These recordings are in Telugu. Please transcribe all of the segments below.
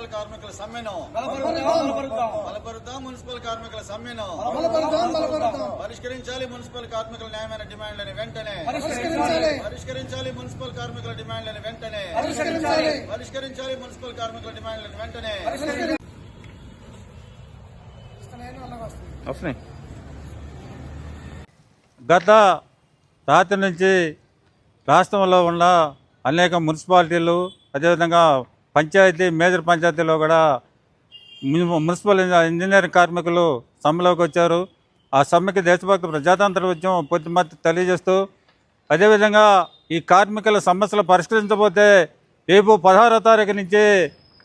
మున్సిపల్ కార్మికుల సమ్మెను. బలపరుద్దాం. మున్సిపల్ కార్మికుల సమ్మెను. పరిష్కరించాలి మున్సిపల్ కార్మికుల న్యాయమైన డిమాండ్లని వెంటనే. పరిష్కరించాలి. మున్సిపల్ కార్మికుల డిమాండ్లని వెంటనే. పరిష్కరించాలి. మున్సిపల్ కార్మికుల డిమాండ్లను వెంటనే. గత రాత్రి నుంచి రాష్ట్రంలో ఉన్న అనేక మున్సిపాలిటీలు అదేవిధంగా పంచాయతీ మేజర్ పంచాయతీలో కూడా మున్సిపల్ ఇంజనీరింగ్ కార్మికులు సమ్మెలోకి వచ్చారు. ఆ సమ్మెకి దేశభక్తి ప్రజాతంత్ర ఉద్యమం పొద్దుమతి తెలియజేస్తూ అదేవిధంగా ఈ కార్మికుల సమస్యలు పరిష్కరించబోతే రేపు పదహారో తారీఖు నుంచి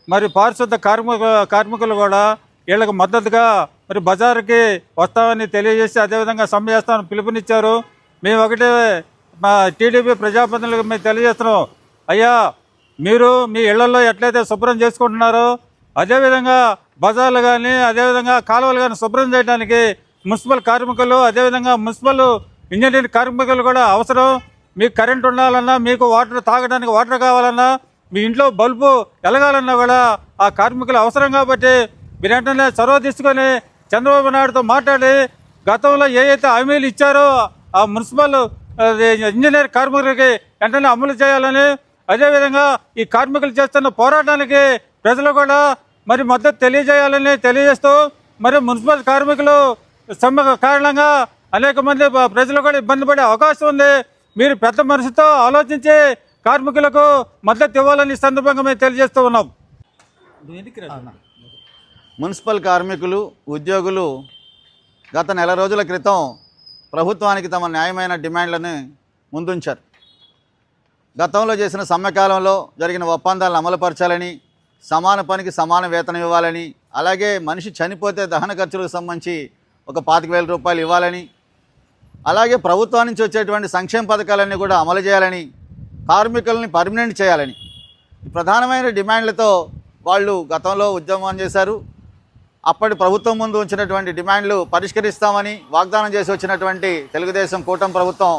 మరి పారిశుద్ధ కార్మిక కార్మికులు కూడా వీళ్ళకి మద్దతుగా మరి బజారుకి వస్తామని తెలియజేసి అదేవిధంగా సమ్మె చేస్తామని పిలుపునిచ్చారు. మేము ఒకటే మా టీడీపీ ప్రజాప్రతినిధులకు మేము తెలియజేస్తున్నాం. అయ్యా మీరు మీ ఇళ్ళలో ఎట్లయితే శుభ్రం చేసుకుంటున్నారో అదేవిధంగా బజార్లు కానీ అదేవిధంగా కాలువలు కానీ శుభ్రం చేయడానికి మున్సిపల్ కార్మికులు అదేవిధంగా మున్సిపల్ ఇంజనీరింగ్ కార్మికులు కూడా అవసరం. మీకు కరెంట్ ఉండాలన్నా మీకు వాటర్ తాగడానికి వాటర్ కావాలన్నా మీ ఇంట్లో బల్బు ఎలగాలన్నా కూడా ఆ కార్మికులు అవసరం కాబట్టి మీరు వెంటనే చొరవ తీసుకొని చంద్రబాబు నాయుడుతో మాట్లాడి గతంలో ఏవైతే హామీలు ఇచ్చారో ఆ మున్సిపల్ ఇంజనీర్ కార్మికులకి వెంటనే అమలు చేయాలని అదేవిధంగా ఈ కార్మికులు చేస్తున్న పోరాటానికి ప్రజలు కూడా మరి మద్దతు తెలియజేయాలని తెలియజేస్తూ మరి మున్సిపల్ కార్మికులు సమ్మె కారణంగా అనేక మంది ప్రజలు కూడా ఇబ్బంది పడే అవకాశం ఉంది. మీరు పెద్ద మనసుతో ఆలోచించి కార్మికులకు మద్దతు ఇవ్వాలని ఈ సందర్భంగా మేము తెలియజేస్తూ ఉన్నాం. మున్సిపల్ కార్మికులు ఉద్యోగులు గత నెల రోజుల క్రితం ప్రభుత్వానికి తమ న్యాయమైన డిమాండ్లను ముందుంచారు. గతంలో చేసిన సమ్మెకాలంలో జరిగిన ఒప్పందాలను అమలుపరచాలని సమాన పనికి సమాన వేతనం ఇవ్వాలని అలాగే మనిషి చనిపోతే దహన ఖర్చులకు సంబంధించి ఒక పాతిక వేల రూపాయలు ఇవ్వాలని అలాగే ప్రభుత్వం నుంచి వచ్చేటువంటి సంక్షేమ పథకాలన్నీ కూడా అమలు చేయాలని కార్మికుల్ని పర్మనెంట్ చేయాలని ప్రధానమైన డిమాండ్లతో వాళ్ళు గతంలో ఉద్యమం చేశారు. అప్పటి ప్రభుత్వం ముందు ఉంచినటువంటి డిమాండ్లు పరిష్కరిస్తామని వాగ్దానం చేసి వచ్చినటువంటి తెలుగుదేశం కూటమి ప్రభుత్వం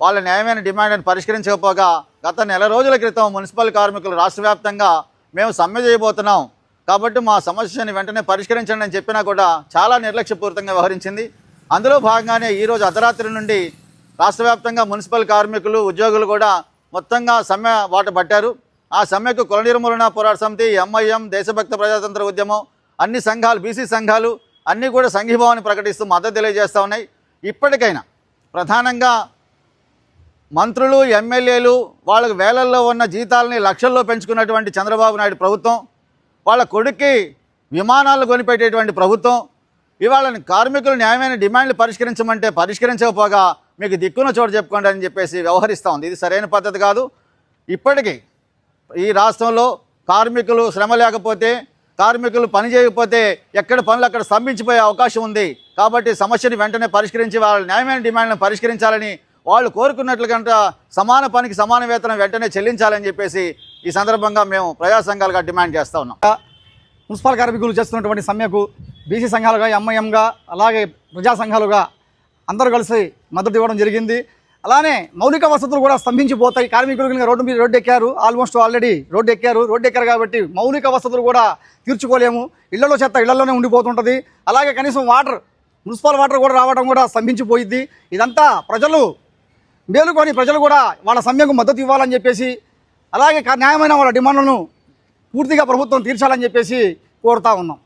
వాళ్ళ న్యాయమైన డిమాండ్ను పరిష్కరించకపోగా గత నెల రోజుల క్రితం మున్సిపల్ కార్మికులు రాష్ట్ర వ్యాప్తంగా మేము సమ్మె చేయబోతున్నాం. కాబట్టి మా సమస్యని వెంటనే పరిష్కరించండి అని చెప్పినా కూడా చాలా నిర్లక్ష్యపూరితంగా వ్యవహరించింది. అందులో భాగంగానే ఈరోజు అర్ధరాత్రి నుండి రాష్ట్ర వ్యాప్తంగా మున్సిపల్ కార్మికులు ఉద్యోగులు కూడా మొత్తంగా సమ్మె బాట పట్టారు. ఆ సమ్మెకు కుల నిర్మూలన పోరాట సమితి ఎంఐఎం దేశభక్త ప్రజాతంత్ర ఉద్యమం అన్ని సంఘాలు బీసీ సంఘాలు అన్నీ కూడా సంఘీభావాన్ని ప్రకటిస్తూ మద్దతు తెలియజేస్తూ ఉన్నాయి. ఇప్పటికైనా ప్రధానంగా మంత్రులు ఎమ్మెల్యేలు వాళ్ళకు వేలల్లో ఉన్న జీతాలని లక్షల్లో పెంచుకున్నటువంటి చంద్రబాబు నాయుడు ప్రభుత్వం వాళ్ళ కొడుక్కి విమానాలు కొనిపెట్టేటువంటి ప్రభుత్వం ఇవాళ కార్మికులు న్యాయమైన డిమాండ్లు పరిష్కరించమంటే పరిష్కరించకపోగా మీకు దిక్కున చోటు చెప్పుకోండి అని చెప్పేసి వ్యవహరిస్తూ ఉంది. ఇది సరైన పద్ధతి కాదు. ఇప్పటికీ ఈ రాష్ట్రంలో కార్మికులు శ్రమ లేకపోతే కార్మికులు పని చేయకపోతే ఎక్కడ పనులు అక్కడ స్తంభించిపోయే అవకాశం ఉంది. కాబట్టి సమస్యను వెంటనే పరిష్కరించి వాళ్ళ న్యాయమైన డిమాండ్లను పరిష్కరించాలని వాళ్ళు కోరుకున్నట్లు కంట సమాన పనికి సమాన వేతనం వెంటనే చెల్లించాలని చెప్పేసి ఈ సందర్భంగా మేము ప్రజా సంఘాలుగా డిమాండ్ చేస్తూ ఉన్నాం. మున్సిపల్ కార్మికులు చేస్తున్నటువంటి సమ్మెకు బీసీ సంఘాలుగా ఎంఐఎంగా అలాగే ప్రజా సంఘాలుగా అందరూ కలిసి మద్దతు ఇవ్వడం జరిగింది. అలానే మౌలిక వసతులు కూడా స్తంభించిపోతాయి. కార్మికులు కనుక రోడ్డు మీద రోడ్డు ఎక్కారు ఆల్మోస్ట్ ఆల్రెడీ రోడ్డు ఎక్కారు రోడ్డు ఎక్కారు కాబట్టి మౌలిక వసతులు కూడా తీర్చుకోలేము. ఇళ్ళలో చెత్త ఇళ్ళలోనే ఉండిపోతుంటుంది. అలాగే కనీసం వాటర్ మున్సిపల్ వాటర్ కూడా రావడం కూడా స్తంభించిపోయింది ఇదంతా ప్రజలు మేలుకొని ప్రజలు కూడా వాళ్ళ సమ్మెకు మద్దతు ఇవ్వాలని చెప్పేసి అలాగే న్యాయమైన వాళ్ళ డిమాండ్లను పూర్తిగా ప్రభుత్వం తీర్చాలని చెప్పేసి కోరుతా ఉన్నాం.